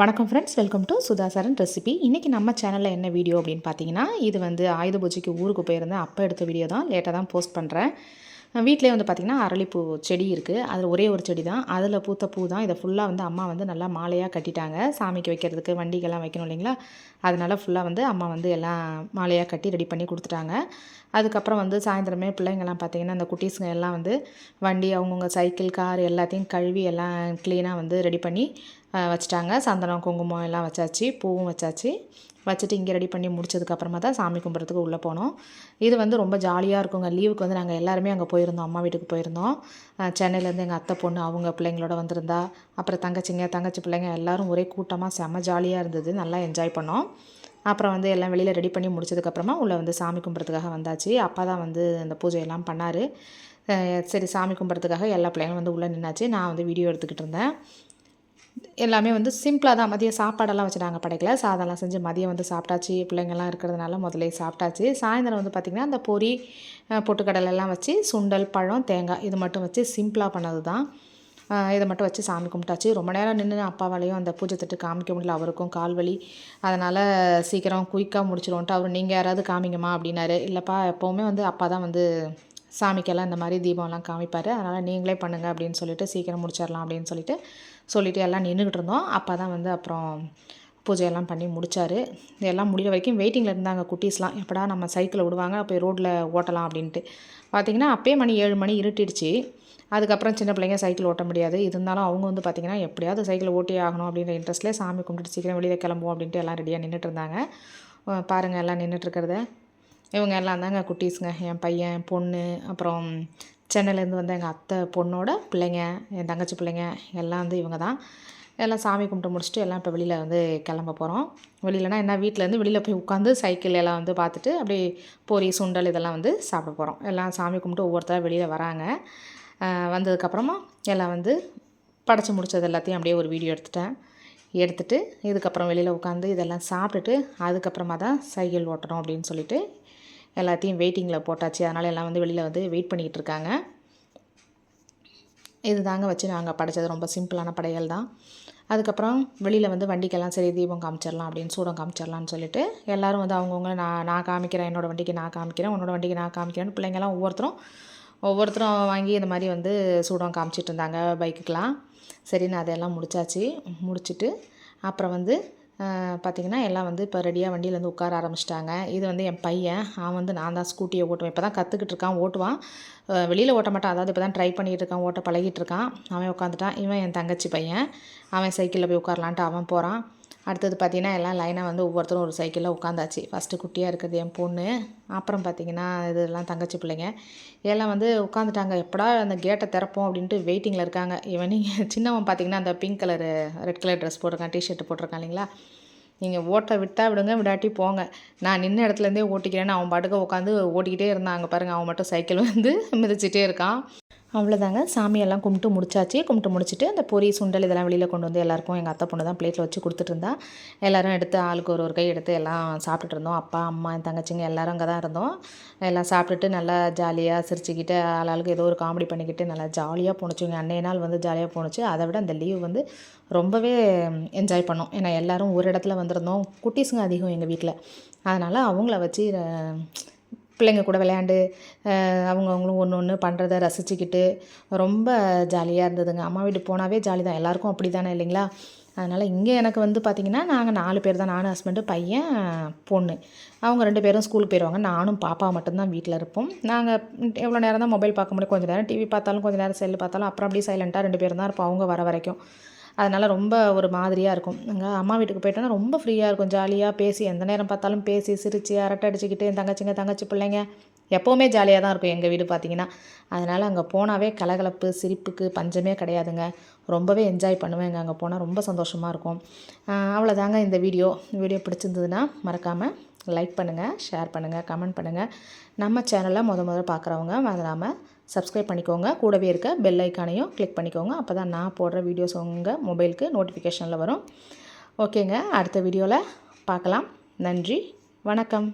வணக்கம் friends welcome to Sudhasaran recipe இன்றைக்கி நம்ம சேனலில் என்ன வீடியோ அப்படின்னு பார்த்தீங்கன்னா இது வந்து ஆயுத பூஜைக்கு ஊருக்கு போயிருந்தேன். அப்போ எடுத்த வீடியோ தான். லேட்டாக தான் போஸ்ட் பண்ணுறேன் வீட்டிலே வந்து பார்த்திங்கன்னா அரளிப்பூ செடி இருக்குது அதில் ஒரே ஒரு செடி தான் அதில் பூத்த பூ தான் இதை ஃபுல்லாக வந்து அம்மா வந்து நல்லா மாலையாக கட்டிட்டாங்க. சாமிக்கு வைக்கிறதுக்கு வண்டிகள்லாம் வைக்கணும் இல்லைங்களா? அதனால் ஃபுல்லாக வந்து அம்மா வந்து எல்லாம் மாலையாக கட்டி ரெடி பண்ணி கொடுத்துட்டாங்க. அதுக்கப்புறம் வந்து சாயந்தரமே பிள்ளைங்கள்லாம் பார்த்திங்கன்னா அந்த குட்டீஸுங்க எல்லாம் வந்து வண்டி அவங்கவுங்க சைக்கிள் கார் எல்லாத்தையும் கழுவி எல்லாம் க்ளீனாக வந்து ரெடி பண்ணி வச்சுட்டாங்க. சந்தனம் குங்குமம் எல்லாம் வச்சாச்சு. பூவும் வச்சாச்சு. வச்சுட்டு இங்கே ரெடி பண்ணி முடிச்சதுக்கப்புறமா தான் சாமி கும்பிட்றதுக்கு உள்ளே போனோம். இது வந்து ரொம்ப ஜாலியாக இருக்குங்க. லீவுக்கு வந்து நாங்கள் எல்லாருமே அங்கே போயிருந்தோம். அம்மா வீட்டுக்கு போயிருந்தோம். சென்னையிலேருந்து எங்கள் அத்தை பொண்ணு அவங்க பிள்ளைங்களோட வந்திருந்தா அப்புறம் தங்கச்சிங்க தங்கச்சி பிள்ளைங்க எல்லோரும் ஒரே கூட்டமாக செம்ம ஜாலியாக இருந்தது. நல்லா என்ஜாய் பண்ணோம். அப்புறம் வந்து எல்லாம் வெளியில் ரெடி பண்ணி முடிச்சதுக்கப்புறமா உள்ளே வந்து சாமி கும்பிட்றதுக்காக வந்தாச்சு. அப்பா தான் வந்து அந்த பூஜையெல்லாம் பண்ணார். சரி சாமி கும்பிட்றதுக்காக எல்லா பிள்ளைங்களும் வந்து உள்ளே நின்னாச்சு. நான் வந்து வீடியோ எடுத்துக்கிட்டு இருந்தேன். எல்லாமே வந்து சிம்பிளாக தான் மதியம் சாப்பாடெல்லாம் வச்சு நாங்கள் படைக்கல சாதம்லாம் செஞ்சு மதியம் வந்து சாப்பிட்டாச்சு. பிள்ளைங்கள்லாம் இருக்கிறதுனால முதலே சாப்பிட்டாச்சு. சாயந்தரம் வந்து பார்த்திங்கன்னா அந்த பொரி பொட்டுக்கடலெல்லாம் வச்சு சுண்டல் பழம் தேங்காய் இது மட்டும் வச்சு சிம்பிளாக பண்ணது தான் இதை மட்டும் வச்சு சாமி கும்பிட்டாச்சு. ரொம்ப நேரம் நின்று அப்பாவாலையும் அந்த பூஜை தட்டு காமிக்க முடியல. அவருக்கும் கால் வலி. அதனால் சீக்கிரம் குயிக்காக முடிச்சிடுவோன்ட்டு அவர் நீங்கள் யாராவது காமிங்கம்மா அப்படின்னாரு. இல்லைப்பா எப்போவுமே வந்து அப்பா தான் வந்து சாமிக்கெல்லாம் இந்த மாதிரி தீபம்லாம் காமிப்பார். அதனால் நீங்களே பண்ணுங்கள் அப்படின்னு சொல்லிட்டு சீக்கிரம் முடிச்சிடலாம் அப்படின்னு சொல்லிட்டு சொல்லிவிட்டு எல்லாம் நின்றுக்கிட்டு இருந்தோம். அப்போ தான் வந்து அப்புறம் பூஜையெல்லாம் பண்ணி முடித்தார் எல்லாம் முடிகிற வரைக்கும் வெயிட்டிங்கில் இருந்தாங்க குட்டீஸ்லாம். எப்படா நம்ம சைக்கிளை விடுவாங்க அப்போ ரோட்டில் ஓட்டலாம் அப்படின்ட்டு. பார்த்திங்கன்னா அப்போயே மணி ஏழு மணி இருட்டிடுச்சு. அதுக்கப்புறம் சின்ன பிள்ளைங்க சைக்கிள் ஓட்ட முடியாது. இருந்தாலும் அவங்க வந்து பார்த்திங்கன்னா எப்படியாவது சைக்கிள் ஓட்டி ஆகணும் அப்படின்ற இன்ட்ரெஸ்ட்லேயே சாமி கும்பிட்டு சீக்கிரம் வெளியில் கிளம்புவோம் அப்படின்ட்டு எல்லாம் ரெடியாக நின்றுட்டு இருந்தாங்க. பாருங்கள் எல்லாம் நின்றுட்டுருக்கிறத இவங்க எல்லாம் தாங்க குட்டீஸுங்க. என் பையன் பொண்ணு அப்புறம் சென்னையிலேருந்து வந்த எங்கள் அத்தை பொண்ணோட பிள்ளைங்க என் தங்கச்சி பிள்ளைங்க எல்லாம் வந்து இவங்க தான். எல்லாம் சாமி கும்பிட்டு முடிச்சுட்டு எல்லாம் இப்போ வெளியில் வந்து கிளம்ப போகிறோம் வெளியிலனா என்ன வீட்டிலேருந்து வெளியில் போய் உட்காந்து சைக்கிள் எல்லாம் வந்து பார்த்துட்டு அப்படியே பொரி சுண்டல் இதெல்லாம் வந்து சாப்பிட போகிறோம் எல்லாம் சாமி கும்பிட்டு ஒவ்வொருத்தராக வெளியில் வராங்க. வந்ததுக்கப்புறமா எல்லாம் வந்து படைச்சி முடித்தது எல்லாத்தையும் அப்படியே ஒரு வீடியோ எடுத்துட்டேன். எடுத்துகிட்டு இதுக்கப்புறம் வெளியில் உட்காந்து இதெல்லாம் சாப்பிட்டுட்டு அதுக்கப்புறமா தான் சைக்கிள் ஓட்டணும் அப்படின்னு சொல்லிட்டு எல்லாத்தையும் வெயிட்டிங்கில் போட்டாச்சு. அதனால் எல்லாம் வந்து வெளியில் வந்து வெயிட் பண்ணிக்கிட்டு இருக்காங்க. இது தாங்க வச்சு நாங்கள் படைச்சது. ரொம்ப சிம்பிளான படையல் தான். அதுக்கப்புறம் வெளியில் வந்து வண்டிக்கெல்லாம் சரி தீபம் காமிச்சிடலாம் அப்படின்னு சூடம் காமிச்சிடலாம்னு சொல்லிட்டு எல்லோரும் வந்து அவங்கவுங்க நான் நான் காமிக்கிறேன் என்னோடய வண்டிக்கு நான் காமிக்கிறேன் உன்னோட வண்டிக்கு நான் காமிக்கிறேன்னு பிள்ளைங்கள்லாம் ஒவ்வொருத்தரும் ஒவ்வொருத்தரும் வாங்கி இந்த மாதிரி வந்து சூடம் காமிச்சிட்டு இருந்தாங்க பைக்குக்கெலாம் சரி நான் அதையெல்லாம் முடிச்சாச்சு. முடிச்சுட்டு அப்புறம் வந்து பார்த்திங்கன்னா எல்லாம் வந்து இப்போ ரெடியாக வண்டியிலேருந்து உட்கார ஆரம்பிச்சிட்டாங்க. இது வந்து என் பையன். அவன் வந்து நான் தான் ஸ்கூட்டியை ஓட்டுவேன். இப்போ தான் கற்றுக்கிட்டு இருக்கான் ஓட்டுவான். வெளியில் ஓட்ட மாட்டான். அதாவது இப்போ தான் ட்ரை பண்ணிகிட்டு இருக்கான் ஓட்ட பழகிட்டு இருக்கான். அவன் உட்காந்துட்டான் இவன் என் தங்கச்சி பையன். அவன் சைக்கிளில் போய் உட்காரலான்ட்டு அவன் போகிறான் அடுத்தது பார்த்திங்கன்னா எல்லாம் லைனாக வந்து ஒவ்வொருத்தரும் ஒரு சைக்கிளில் உட்காந்தாச்சு. ஃபஸ்ட்டு குட்டியாக இருக்கிறது என் பொண்ணு. அப்புறம் பார்த்திங்கன்னா இதெல்லாம் தங்கச்சி பிள்ளைங்க. எல்லாம் வந்து உட்காந்துட்டாங்க எப்படா அந்த கேட்டை திறப்போம் அப்படின்ட்டு வெயிட்டிங்கில் இருக்காங்க. இவன் நீங்கள் சின்னவன் பார்த்திங்கன்னா அந்த pink colour red colour dress போட்டிருக்கான் டிஷர்ட் போட்டிருக்கான் இல்லைங்களா? நீங்கள் ஓட்ட விட்டால் விடுங்க விடாட்டி போங்க. நான் நின்ன இடத்துலேருந்தே ஓட்டிக்கிறேன்னு அவன் பாட்டுக்கு உட்காந்து ஓட்டிக்கிட்டே இருந்தான். அங்கே பாருங்கள் அவன் மட்டும் சைக்கிள் வந்து மிதிச்சிட்டே இருக்கான். அவ்வளோதாங்க. சாமியெல்லாம் கும்பிட்டு முடிச்சாச்சு. கும்பிட்டு முடிச்சுட்டு அந்த பொரி சுண்டல் இதெல்லாம் வெளியில் கொண்டு வந்து எல்லாருக்கும் எங்கள் அத்தை பொண்ணு தான் பிளேட்டில் வச்சு கொடுத்துட்டு இருந்தா எல்லோரும் எடுத்து ஆளுக்கு ஒரு ஒரு கை எடுத்து எல்லாம் சாப்பிட்டுட்டு இருந்தோம். அப்பா அம்மா என் தங்கச்சிங்க எல்லோரும் அங்கே தான் இருந்தோம். எல்லாம் சாப்பிட்டுட்டு நல்லா ஜாலியாக சிரிச்சுக்கிட்டு ஆளாளுக்கு ஏதோ ஒரு காமெடி பண்ணிக்கிட்டு நல்லா ஜாலியாக போணுச்சுங்க அன்னைய நாள் வந்து ஜாலியாக போணுச்சு. அதை விட அந்த லீவ் வந்து ரொம்பவே என்ஜாய் பண்ணோம். ஏன்னா எல்லோரும் ஒரு இடத்துல வந்திருந்தோம். குட்டீஸுங்க அதிகம் எங்கள் வீட்டில் அதனால் அவங்கள வச்சு பிள்ளைங்க கூட விளையாண்டு அவங்கவுங்களும் ஒன்று ஒன்று பண்ணுறத ரசிச்சுக்கிட்டு ரொம்ப ஜாலியாக இருந்ததுங்க. அம்மா வீட்டுக்கு போனாவே ஜாலி தான் எல்லாருக்கும் அப்படி தானே இல்லைங்களா? அதனால் இங்கே எனக்கு வந்து பார்த்திங்கன்னா நாங்கள் நாலு பேர் தான். நானும் ஹஸ்பண்டு பையன் பொண்ணு. அவங்க ரெண்டு பேரும் ஸ்கூலுக்கு போயிடுவாங்க நானும் பாப்பா மட்டும்தான் வீட்டில் இருப்போம். நாங்கள் எவ்வளோ நேரம் தான் மொபைல் பார்க்க முடியும்? கொஞ்சம் நேரம் டிவி பார்த்தாலும் கொஞ்சம் நேரம் செல்லு பார்த்தாலும் அப்புறம் அப்படியே சைலண்ட்டாக ரெண்டு பேரும் தான் இருப்போம். அவங்க வர வரைக்கும். அதனால் ரொம்ப ஒரு மாதிரியாக இருக்கும். எங்கள் அம்மா வீட்டுக்கு போயிட்டோன்னா ரொம்ப ஃப்ரீயாக இருக்கும். ஜாலியாக பேசி எந்த நேரம் பார்த்தாலும் பேசி சிரித்து அரட்டை அடிச்சுக்கிட்டு என் தங்கச்சிங்க தங்கச்சி பிள்ளைங்க எப்போவுமே ஜாலியாக தான் இருக்கும் எங்கள் வீடு பார்த்திங்கன்னா அதனால் அங்கே போனாவே கலகலப்பு சிரிப்புக்கு பஞ்சமே கிடையாதுங்க. ரொம்பவே என்ஜாய் பண்ணுவேங்க. அங்கே போனால் ரொம்ப சந்தோஷமாக இருக்கும். அவ்வளோதாங்க இந்த வீடியோ. வீடியோ பிடிச்சிருந்ததுன்னா மறக்காமல் லைக் பண்ணுங்கள் ஷேர் பண்ணுங்கள் கமெண்ட் பண்ணுங்கள் நம்ம சேனலில் முத முதல்ல பார்க்குறவங்க மறந்துடாமல் சப்ஸ்கிரைப் பண்ணிக்கோங்க. கூடவே இருக்க பெல் ஐக்கானையும் கிளிக் பண்ணிக்கோங்க. அப்போ தான் நான் போடுற வீடியோஸ் உங்கள் மொபைலுக்கு நோட்டிஃபிகேஷனில் வரும். ஓகேங்க அடுத்த வீடியோவில் பார்க்கலாம். நன்றி. வணக்கம்.